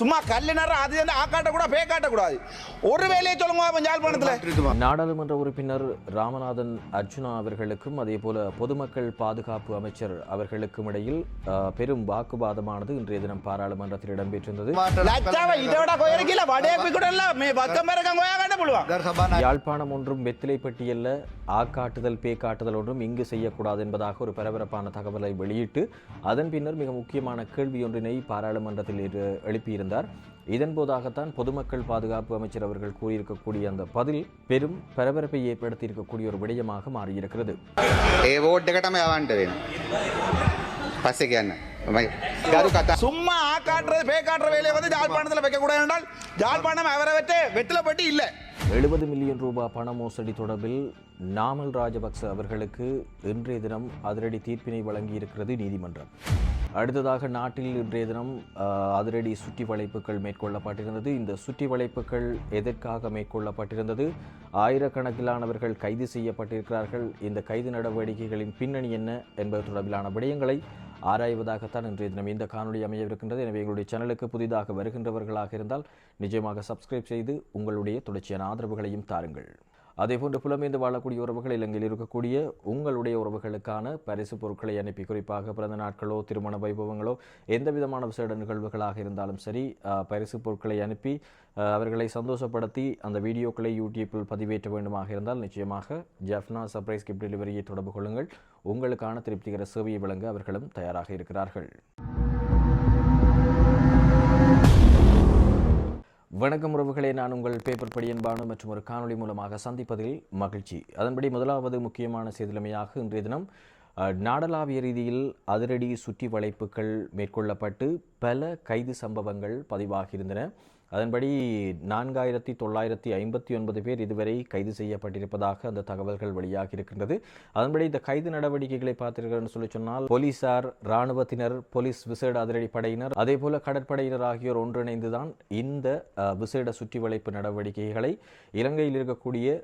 சும்மா கல்லினர் அது வந்து ஆக்காட்ட கூட பே காட்டக்கூடாது. ஒரு வேலையை சொல்லுங்க யாழ்ப்பாணத்துல நாடாளுமன்ற உறுப்பினர் ராமநாதன் அர்ஜுனா அவர்களுக்கும் அதே போல பொதுமக்கள் பாதுகாப்பு அமைச்சர் அவர்களுக்கும் இடையில் பெரும் வாக்குவாதமானது இன்றைய தினம் பாராளுமன்றத்தில் இடம்பெற்றிருந்தது. யாழ்ப்பாணம் ஒன்றும் வெத்திலை பட்டியல்ல ஆக்காட்டுதல் பே காட்டுதல் ஒன்றும் இங்கு செய்யக்கூடாது என்பதாக ஒரு பரபரப்பான தகவலை வெளியிட்டு அதன் பின்னர் மிக முக்கியமான கேள்வி ஒன்றினை பாராளுமன்றத்தில் எரு- தெரிவித்திருந்தார் இதன் பொதுமக்கள் பாதுகாப்பு அமைச்சர் அவர்கள் கூறியிருக்கக்கூடிய அந்த பதில் பெரும் பரபரப்பை ஏற்படுத்தி இருக்கக்கூடிய ஒரு விடயமாக மாறியிருக்கிறது. சும்மா ஆக்காட்டுறது பேக்காட்டுற வேலையை வந்து ஜாழ்ப்பாணத்தில் வைக்க கூடாது என்றால் ஜாழ்ப்பாணம் அவரை வெட்டு வெட்டில பட்டி இல்லை எழுபது மில்லியன் ரூபாய் பண மோசடி தொடர்பில் நாமல் ராஜபக்ச அவர்களுக்கு இன்றைய தினம் அதிரடி தீர்ப்பினை வழங்கியிருக்கிறது நீதிமன்றம். அடுத்ததாக நாட்டில் இன்றைய தினம் அதிரடி சுற்றி வளைப்புகள் மேற்கொள்ளப்பட்டிருந்தது. இந்த சுற்றி வளைப்புகள் எதற்காக மேற்கொள்ளப்பட்டிருந்தது? ஆயிரக்கணக்கிலானவர்கள் கைது செய்யப்பட்டிருக்கிறார்கள். இந்த கைது நடவடிக்கைகளின் பின்னணி என்ன என்பது தொடர்பிலான விடயங்களை ஆராய்வதாகத்தான் இன்றைய தினம் இந்த காணொளி அமையவிருக்கின்றது. எனவே எங்களுடைய சேனலுக்கு புதிதாக வருகின்றவர்களாக இருந்தால் நிச்சயமாக சப்ஸ்கிரைப் செய்து உங்களுடைய தொடர்ச்சியான ஆதரவுகளையும் தாருங்கள். அதேபோன்று புலமேந்து வாழக்கூடிய உறவுகள் இலங்கையில் இருக்கக்கூடிய உங்களுடைய உறவுகளுக்கான பரிசு பொருட்களை அனுப்பி குறிப்பாக பிறந்த நாட்களோ திருமண வைபவங்களோ எந்த விதமான விசேட நிகழ்வுகளாக இருந்தாலும் சரி பரிசு பொருட்களை அனுப்பி அவர்களை சந்தோஷப்படுத்தி அந்த வீடியோக்களை யூடியூப்பில் பதிவேற்ற வேண்டுமாக இருந்தால் நிச்சயமாக ஜெஃப்னா சர்ப்ரைஸ் கிஃப்ட் டெலிவரியை தொடர்பு கொள்ளுங்கள். உங்களுக்கான திருப்திகர சேவையை வழங்க அவர்களும் தயாராக இருக்கிறார்கள். வணக்கம் உறவுகளே நான் உங்கள் பேப்பர் படியன்பானு மற்றும் ஒரு காணொளி மூலமாக சந்திப்பதில் மகிழ்ச்சி. அதன்படி முதலாவது முக்கியமான செய்திலமையாக இன்றைய தினம் நாடளாவிய ரீதியில் அதிரடி சுற்றி வளைப்புகள் மேற்கொள்ளப்பட்டு பல கைது சம்பவங்கள் பதிவாகியிருந்தன. அதன்படி நான்காயிரத்தி தொள்ளாயிரத்தி ஐம்பத்தி ஒன்பது பேர் இதுவரை கைது செய்யப்பட்டிருப்பதாக அந்த தகவல்கள் வெளியாகி இருக்கின்றது. அதன்படி இந்த கைது நடவடிக்கைகளை பார்த்தீர்கள் சொல்லி சொன்னால் போலீசார் இராணுவத்தினர் போலீஸ் விசேட அதிரடி படையினர் அதே போல கடற்படையினர் ஆகியோர் ஒன்றிணைந்துதான் இந்த விசேட சுற்றி வளைப்பு நடவடிக்கைகளை இலங்கையில் இருக்கக்கூடிய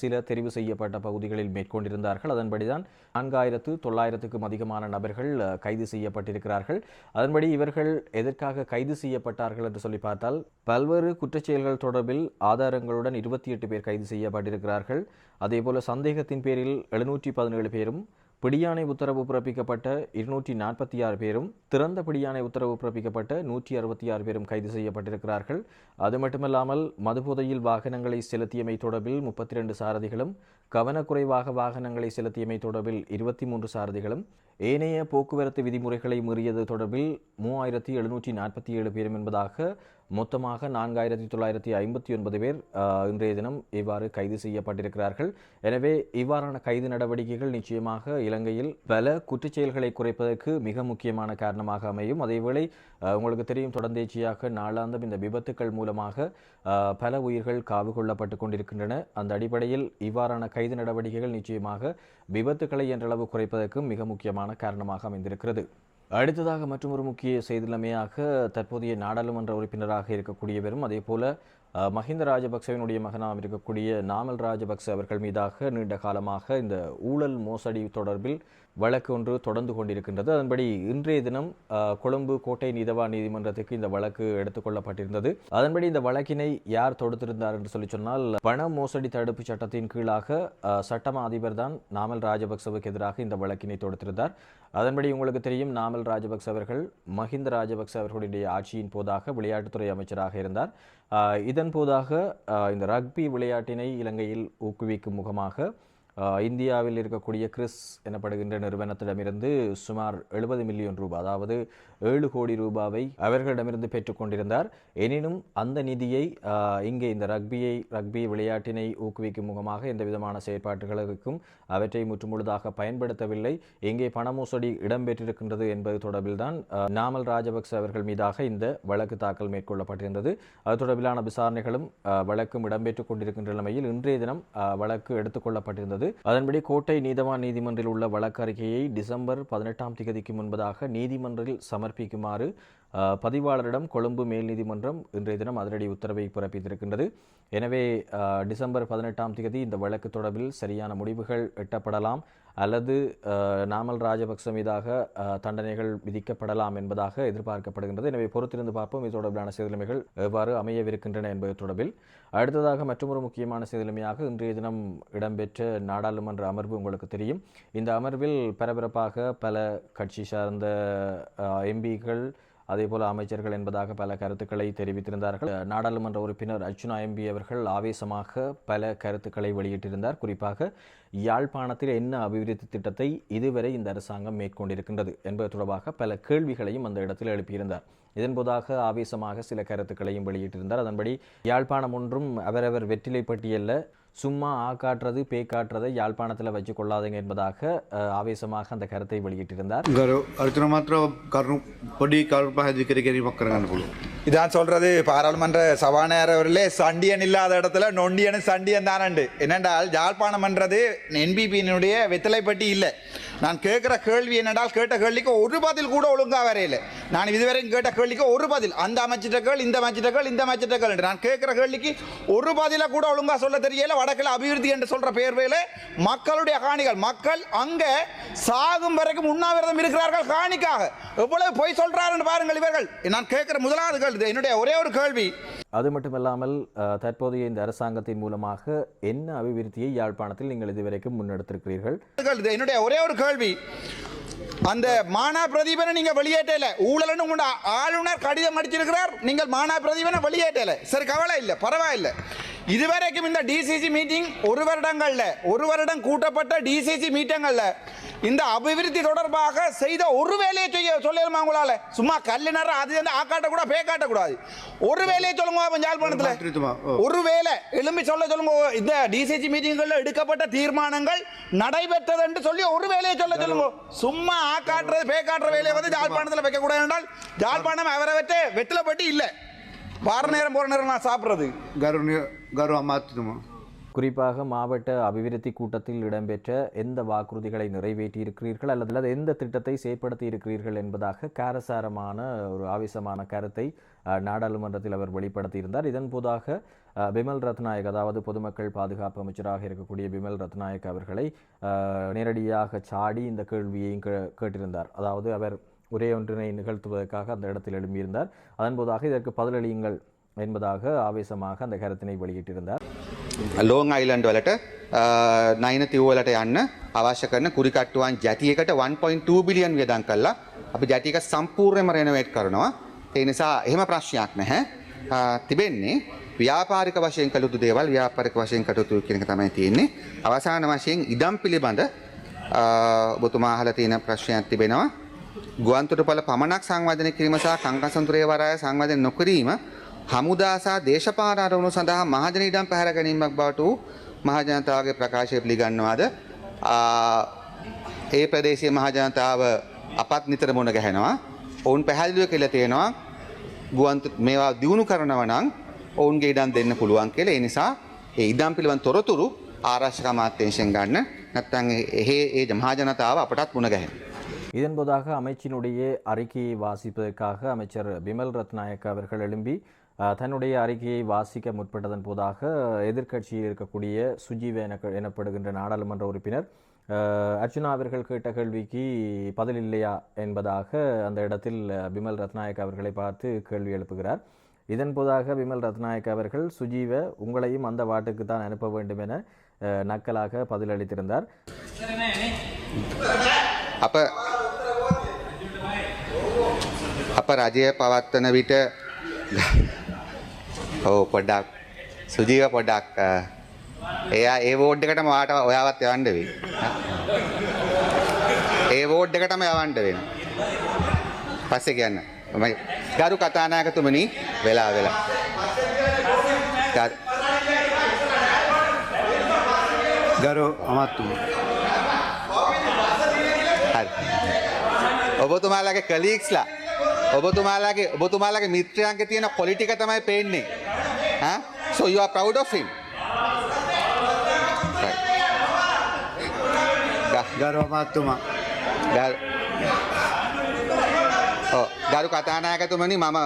சில தெரிவு செய்யப்பட்ட பகுதிகளில் மேற்கொண்டிருந்தார்கள். அதன்படிதான் நான்காயிரத்து தொள்ளாயிரத்துக்கும் அதிகமான நபர்கள் கைது செய்யப்பட்டிருக்கிறார்கள். அதன்படி இவர்கள் எதற்காக கைது செய்யப்பட்டார்கள் என்று சொல்லி பார்த்தால் பல்வேறு குற்றச்செயல்கள் தொடர்பில் ஆதாரங்களுடன் இருபத்தி எட்டு பேர் கைது செய்யப்பட்டிருக்கிறார்கள். அதேபோல சந்தேகத்தின் பேரில் எழுநூற்றி பதினேழு பேரும் பிடியாணை உத்தரவு பிறப்பிக்கப்பட்ட இருநூற்றி நாற்பத்தி ஆறு பேரும் திறந்த பிடியாணை உத்தரவு பிறப்பிக்கப்பட்ட நூற்றி அறுபத்தி ஆறு பேரும் கைது செய்யப்பட்டிருக்கிறார்கள். அது மட்டுமல்லாமல் மதுபோதையில் வாகனங்களை செலுத்தியமை தொடர்பில் முப்பத்தி ரெண்டு சாரதிகளும் கவனக்குறைவாக வாகனங்களை செலுத்தியமை தொடர்பில் இருபத்தி மூன்று சாரதிகளும் ஏனைய போக்குவரத்து விதிமுறைகளை மீறியது தொடர்பில் மூவாயிரத்தி எழுநூற்றி நாற்பத்தி ஏழு பேரும் என்பதாக மொத்தமாக நான்காயிரத்தி தொள்ளாயிரத்தி ஐம்பத்தி ஒன்பது பேர் இன்றைய தினம் இவ்வாறு கைது செய்யப்பட்டிருக்கிறார்கள். எனவே இவ்வாறான கைது நடவடிக்கைகள் நிச்சயமாக இலங்கையில் பல குற்றச்செயல்களை குறைப்பதற்கு மிக முக்கியமான காரணமாக அமையும். அதேவேளை உங்களுக்கு தெரியும் தொடர்ந்தேச்சியாக நாளாந்தம் இந்த விபத்துக்கள் மூலமாக பல உயிர்கள் காவு கொள்ளப்பட்டு கொண்டிருக்கின்றன. அந்த அடிப்படையில் இவ்வாறான கைது நடவடிக்கைகள் நிச்சயமாக விபத்துக்களை என்றளவு குறைப்பதற்கும் மிக முக்கியமான காரணமாக அமைந்திருக்கிறது. அடுத்ததாக மற்றொரு முக்கிய செய்திலமையாக தற்போதைய நாடாளுமன்ற உறுப்பினராக இருக்கக்கூடியவரும் அதே போல மஹிந்த ராஜபக்சவினுடைய மகனாக இருக்கக்கூடிய நாமல் ராஜபக்ச அவர்கள் மீதாக நீண்ட காலமாக இந்த ஊழல் மோசடி தொடர்பில் வழக்கு ஒன்று தொடர்ந்து கொண்டிருக்கின்றது. அதன்படி இன்றைய தினம் கொழும்பு கோட்டை நிதவா நீதிமன்றத்துக்கு இந்த வழக்கு எடுத்துக்கொள்ளப்பட்டிருந்தது அதன்படி இந்த வழக்கினை யார் தொடுத்திருந்தார் என்று சொல்லி சொன்னால் பண மோசடி தடுப்பு சட்டத்தின் கீழாக அஹ், சட்டமா அதிபர் தான் நாமல் ராஜபக்சவுக்கு எதிராக இந்த வழக்கினை தொடுத்திருந்தார். அதன்படி உங்களுக்கு தெரியும் நாமல் ராஜபக்ச அவர்கள் மஹிந்த ராஜபக்ச அவர்களுடைய ஆட்சியின் போதாக விளையாட்டுத்துறை அமைச்சராக இருந்தார். இதன் போதாக இந்த ரக்பி விளையாட்டினை இலங்கையில் ஊக்குவிக்கும் முகமாக இந்தியாவில் இருக்கக்கூடிய கிறிஸ் எனப்படுகின்ற நிறுவனத்திடமிருந்து சுமார் எழுபது மில்லியன் ரூபாய் அதாவது ஏழு கோடி ரூபாவை அவர்களிடமிருந்து பெற்றுக்கொண்டிருந்தார் எனினும் அந்த நிதியை இங்கே இந்த ரக்பியை ரக்பி விளையாட்டினை ஊக்குவிக்கும் முகமாக எந்த விதமான செயற்பாடுகளுக்கும் அவற்றை முற்றுமுழுதாக பயன்படுத்தவில்லை. எங்கே பண மோசடி இடம்பெற்றிருக்கின்றது என்பது தொடர்பில் தான் நாமல் ராஜபக்ச அவர்கள் மீதாக இந்த வழக்கு தாக்கல் மேற்கொள்ளப்பட்டிருந்தது. அது தொடர்பிலான விசாரணைகளும் வழக்கும் இடம்பெற்றுக் கொண்டிருக்கின்ற நிலைமையில் இன்றைய தினம் வழக்கு எடுத்துக்கொள்ளப்பட்டிருந்தது அதன்படி கோட்டை நீதவான் நீதிமன்றில் உள்ள வழக்கறிக்கையை டிசம்பர் பதினெட்டாம் தேதிக்கு முன்பதாக நீதிமன்றில் சமர்ப்பிக்குமாறு பதிவாளரிடம் கொழும்பு மேல் நீதிமன்றம் இன்றைய தினம் அதிரடி உத்தரவை பிறப்பித்திருக்கின்றது. எனவே டிசம்பர் பதினெட்டாம் தேதி இந்த வழக்கு தொடர்பில் சரியான முடிவுகள் எட்டப்படலாம் அல்லது நாமல் ராஜபக்ச மீதாக தண்டனைகள் விதிக்கப்படலாம் என்பதாக எதிர்பார்க்கப்படுகின்றது. எனவே பொறுத்திருந்து பார்ப்போம். இது தொடர்பிலான செய்திலைமைகள் எவ்வாறு அமையவிருக்கின்றன என்பது தொடர்பில். அடுத்ததாக மற்றொரு முக்கியமான செய்திலைமையாக இன்றைய தினம் இடம்பெற்ற நாடாளுமன்ற அமர்வு உங்களுக்கு தெரியும். இந்த அமர்வில் பரபரப்பாக பல கட்சி சார்ந்த எம்பிகள் அதேபோல அமைச்சர்கள் என்பதாக பல கருத்துக்களை தெரிவித்திருந்தார்கள். நாடாளுமன்ற உறுப்பினர் அர்ச்சுனா எம்பி அவர்கள் ஆவேசமாக பல கருத்துக்களை வெளியிட்டிருந்தார். குறிப்பாக யாழ்ப்பாணத்தில் என்ன அபிவிருத்தி திட்டத்தை இதுவரை இந்த அரசாங்கம் மேற்கொண்டிருக்கின்றது என்பது தொடர்பாக பல கேள்விகளையும் அந்த இடத்தில் எழுப்பியிருந்தார். இதன்போதாக ஆவேசமாக சில கருத்துக்களையும் வெளியிட்டிருந்தார். அதன்படி யாழ்ப்பாணம் ஒன்றும் அவரவர் வெற்றிலை பட்டியல்ல சும்மா ஆ காட்டுறது பே காட்டுறதை யாழ்ப்பாணத்தில் வச்சு கொள்ளாதுங்க என்பதாக ஆவேசமாக அந்த கருத்தை வெளியிட்டிருந்தார். அடுத்த மாத்திரம் கருப்படி கருப்பாக அதிகரிக்கிறி மக்கள் இதான் சொல்றது. பாராளுமன்ற சபாநாயகர்களே சண்டியன் இல்லாத இடத்துல நொண்டியன் சண்டியன் தானண்டு. என்னென்றால் யாழ்ப்பாணம் யாழ்ப்பாணம்ன்றது என்பிபியினுடைய வெத்தலைப்பட்டி இல்லை. நான் கேட்குற கேள்வி என்னென்றால் கேட்ட கேள்விக்கு ஒரு பதில் கூட ஒழுங்கா வரையில நான் இதுவரைக்கும் கேட்ட கேள்விக்கு ஒரு பதில். அந்த அமைச்சிட்ட கேள் இந்த அமைச்சிட்ட கேள் இந்த அமைச்சிட்ட கேள் என்று. நான் கேட்குற கேள்விக்கு ஒரு பதில கூட ஒழுங்கா சொல்ல தெரியல. வடக்கில் அபிவிருத்தி என்று சொல்ற பேர்வையில மக்களுடைய காணிகள். மக்கள் அங்க சாகும் வரைக்கும் உண்ணாவிரதம் இருக்கிறார்கள் காணிக்காக. எவ்வளவு பொய் சொல்றாருன்னு பாருங்கள் இவர்கள். நான் கேட்கிற முதலாவது கேள்வி என்னுடைய ஒரே ஒரு கேள்வி. அது மட்டுமல்லாமல் தற்போதைய இந்த அரசாங்கத்தின் மூலமாக என்ன அபிவிருத்தியை யாழ்ப்பாணத்தில் நீங்கள் இதுவரைக்கும் முன்னெடுத்திருக்கிறீர்கள்? என்னுடைய ஒரே ஒரு கேள்வி. அந்த மானா பிரதீபனை நீங்க வெளியேற்றல. ஊழல்னு உங்க ஆளுநர் கடிதம் அடிச்சிருக்கிறார். நீங்கள் மானா பிரதீபனை வெளியேற்றல. சரி கவலை இல்லை பரவாயில்லை. இதுவரைக்கும் இந்த டிசிசி மீட்டிங் ஒரு வருடங்கள்ல ஒரு வருடம் கூட்டப்பட்ட டிசிசி மீட்டிங்கள்ல இந்த அபிவிருத்தி தொடர்பாக செய்த ஒரு வேலையை செய்ய சொல்லணுமா உங்களால? சும்மா கல்லினர் அது வந்து ஆக்காட்ட கூட பே காட்டக்கூடாது. ஒரு வேலையை சொல்லுங்க யாழ்ப்பாணத்தில் ஒரு வேலை எழும்பி சொல்ல சொல்லுங்க இந்த டிசிசி மீட்டிங்களில் எடுக்கப்பட்ட தீர்மானங்கள் நடைபெற்றது என்று சொல்லி ஒரு வேலையை சொல்ல சொல்லுங்க. சும்மா ஆக்காட்டுறது பே காட்டுற வேலையை வந்து யாழ்ப்பாணத்தில் வைக்கக்கூடாது என்றால் யாழ்ப்பாணம் அவரவற்றை வெட்டில பட்டி இல்லை. வார நேரம் போகிற நேரம் நான் சாப்பிட்றது. கரு கரு அம்மா குறிப்பாக மாவட்ட அபிவிருத்தி கூட்டத்தில் இடம்பெற்ற எந்த வாக்குறுதிகளை நிறைவேற்றியிருக்கிறீர்கள் அல்லது அல்லது எந்த திட்டத்தை செயற்படுத்தி இருக்கிறீர்கள் என்பதாக காரசாரமான ஒரு ஆவேசமான கருத்தை நாடாளுமன்றத்தில் அவர் வெளிப்படுத்தியிருந்தார். இதன் போதாக பிமல் ரத்நாயக் அதாவது பொதுமக்கள் பாதுகாப்பு அமைச்சராக இருக்கக்கூடிய பிமல் ரத்நாயக் அவர்களை நேரடியாக சாடி இந்த கேள்வியையும் கே- கேட்டிருந்தார். அதாவது அவர் ஒரே ஒன்றினை நிகழ்த்துவதற்காக அந்த இடத்தில் எழும்பியிருந்தார். அதன் போதாக இதற்கு பதிலளியுங்கள் என்பதாக ஆவேசமாக அந்த கருத்தினை வெளியிட்டிருந்தார். ලෝන් අයිලන්ඩ් වලට නයින තිව්වලට යන්න අවශ්‍ය කරන කුරිකට්ටුවන් ජැතියකට 1.2 බිලියන් වියදම් කල්ලා අපි ජැටික සම්පූර්ණයම රෙනවේට් කරනවා. ඒ නිසා එහෙම ප්‍රශ්නයක් නැහැ. අ, තිබෙන්නේ ව්‍යාපාරික වශයෙන් කළුතු දේවල් ව්‍යාපාරික වශයෙන් කටයුතු කියන එක තමයි තියෙන්නේ. අවසාන වශයෙන් ඉඩම් පිළිබඳ අ, ඔබතුමා අහලා තියෙන ප්‍රශ්නයක් තිබෙනවා. ගුවන්තොටුපළ පමණක් සංවර්ධනය කිරීම සහ කංකසන්තුරේ වරාය සංවර්ධනය නොකිරීම හමුදා සහ දේශපාලන අරමුණු සඳහා මහජන ඉඩම් පැහැර ගැනීමක් බවට වූ මහජනතාවගේ ප්‍රකාශය පිළිගන්නවාද? ආ, ඒ ප්‍රදේශයේ මහජනතාව අපත් නිතර මුණ ගැහෙනවා. ඔවුන් පැහැදිලිව කියලා තියෙනවා ගුවන් මේවා දියුණු කරනව නම් ඔවුන්ගේ ඉඩම් දෙන්න පුළුවන් කියලා. ඒ නිසා ඒ ඉඩම් පිළිබඳ තොරතුරු ආරක්ෂක අමාත්‍යාංශයෙන් ගන්න. නැත්නම් එහෙ ඒ මහජනතාව අපටත් මුණ ගැහෙනවා. இதன்போதாக அமைச்சினுடைய அறிக்கையை வாசிப்பதற்காக அமைச்சர் பிமல் ரத்நாயக் அவர்கள் எழும்பி தன்னுடைய அறிக்கையை வாசிக்க முற்பட்டதன் போதாக எதிர்க்கட்சியில் இருக்கக்கூடிய சுஜீவ என எனப்படுகின்ற நாடாளுமன்ற உறுப்பினர் அர்ஜுனா அவர்கள் கேட்ட கேள்விக்கு பதில் இல்லையா என்பதாக அந்த இடத்தில் பிமல் ரத்நாயக் அவர்களை பார்த்து கேள்வி எழுப்புகிறார். இதன் போதாக விமல் ரத்நாயக் அவர்கள் சுஜீவ உங்களையும் அந்த வாட்டுக்கு தான் அனுப்ப வேண்டும் என நக்கலாக பதிலளித்திருந்தார். அப்போ අප රජය පවත්වන විට ඕ පොඩ්ඩක් සුජීව පොඩ්ඩක් එයා ඒ වෝඩ් එකටම වාට ඔයාවත් යවන්න වෙයි. ඒ වෝඩ් එකටම යවන්න වෙන. පස්සේ කියන්න. මම ගරු කතානායකතුමනි වෙලා වෙලා. ගරු- අමත්තුමා. හරි. ඔබතුමාලාගේ කලීක්ස්ලා ඔබතුමාලාගේ ඔබතුමාලාගේ මිත්‍රයන්ගේ තියෙන කොලිටික තමයි පේන්නේ. ඈ? So you are proud of him. Right. ග- ගරු කතානායකතුමනි මම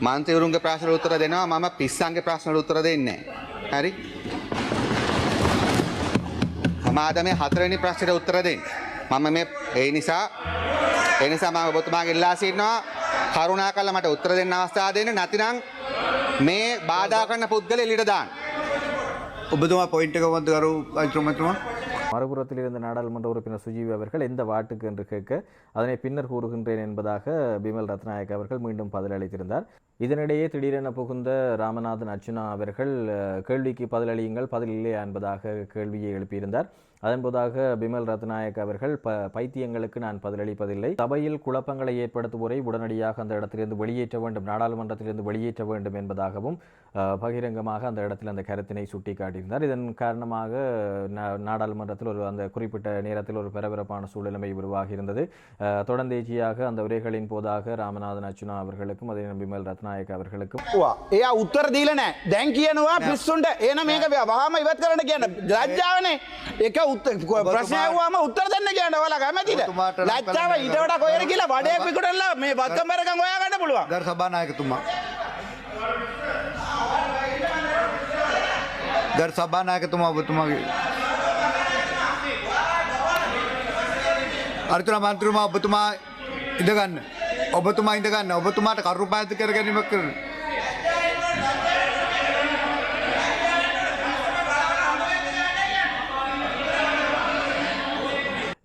මන්ත්‍රීවරුන්ගේ ප්‍රශ්නවලට උත්තර දෙනවා මම පිස්සන්ගේ ප්‍රශ්නවලට උත්තර දෙන්නේ නැහැ. හරි? මම අද මේ හතරවෙනි ප්‍රශ්නෙට උත්තර දෙන්නේ. මම මේ ඒ නිසා ඒ නිසා මම ඔබතුමාගේ ඉල්ලා සිටිනවා කරුණාකරලා මට උත්තර දෙන්න අවස්ථාව දෙන්න නැතිනම් මේ බාධා කරන පුද්ගල එළියට දාන්න. ඔබතුමා පොයින්ට් එක මොකද්ද කරු අයිතුමතුමා மறுபுறத்தில் இருந்த நாடாளுமன்ற உறுப்பினர் சுஜீவி அவர்கள் எந்த வாட்டுக்கு என்று கேட்க அதனை பின்னர் கூறுகின்றேன் என்பதாக பிமல் ரத்நாயக் அவர்கள் மீண்டும் பதிலளித்திருந்தார் இதனிடையே திடீரென புகுந்த ராமநாதன் அர்ச்சுனா அவர்கள் அஹ், கேள்விக்கு பதிலளியுங்கள் பதில் இல்லையா என்பதாக கேள்வியை எழுப்பியிருந்தார் அதன்போதாக பிமல் ரத்நாயக் அவர்கள் ப பைத்தியங்களுக்கு நான் பதிலளிப்பதில்லை சபையில் குழப்பங்களை ஏற்படுத்துவோரை உடனடியாக அந்த இடத்திலிருந்து வெளியேற்ற வேண்டும் நாடாளுமன்றத்திலிருந்து வெளியேற்ற வேண்டும் என்பதாகவும் அஹ், பகிரங்கமாக அந்த இடத்தில் அந்த கருத்தினை சுட்டிக்காட்டியிருந்தார் இதன் காரணமாக நா- நாடாளுமன்றத்தில் ஒரு அந்த குறிப்பிட்ட நேரத்தில் ஒரு பரபரப்பான சூழ்நிலைமை உருவாகி இருந்தது அஹ், தொடர்ந்தேச்சியாக அந்த உரைகளின் போதாக ராமநாதன் அர்ச்சுனா அவர்களுக்கும் அதே நேரம் பிமல் ரத்நாயக் அவர்களுக்கும் වා. එයා උත්තර දීල නෑ දැන් කියනවා පිස්සුන්ට ඒන මේක වහම ඉවත් කරන කියන්න ලජ්ජාවනේ එක උත් ප්‍රශ්නයවාම උත්තර දෙන්න කියන්න වල නම් ලච්චාව ඊටට කොයර කියලා වඩයක් විකටල්ලා මේ බත්කම්බරකම් ඔයාගන්න පුළුවන්. ගරු සභානායකතුමා. ගරු සභානායකතුමා ඔබතුමාගේ අර්තුන මන්ත්‍රතුමා ඔබතුමා ඉඳගන්න. ඔබතුමා ඉඳගන්න. ඔබතුමාට කරු පාති කර ගැනීමක් කරන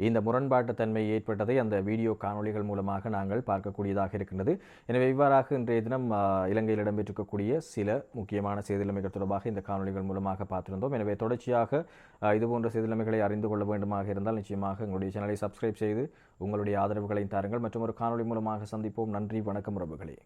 இந்த முரண்பாட்டு தன்மை ஏற்பட்டதை அந்த வீடியோ காணொளிகள் மூலமாக நாங்கள் பார்க்கக்கூடியதாக இருக்கின்றது. எனவே இவ்வாறாக இன்றைய தினம் இலங்கையில் இடம்பெற்றிருக்கக்கூடிய சில முக்கியமான செய்திலமைகள் தொடர்பாக இந்த காணொளிகள் மூலமாக பார்த்திருந்தோம். எனவே தொடர்ச்சியாக இதுபோன்ற செய்திலமைகளை அறிந்து கொள்ள வேண்டுமாக இருந்தால் நிச்சயமாக எங்களுடைய சேனலை சப்ஸ்கிரைப் செய்து உங்களுடைய ஆதரவுகளை தாருங்கள். மற்றும் ஒரு காணொளி மூலமாக சந்திப்போம். நன்றி வணக்கம் உறவுகளே.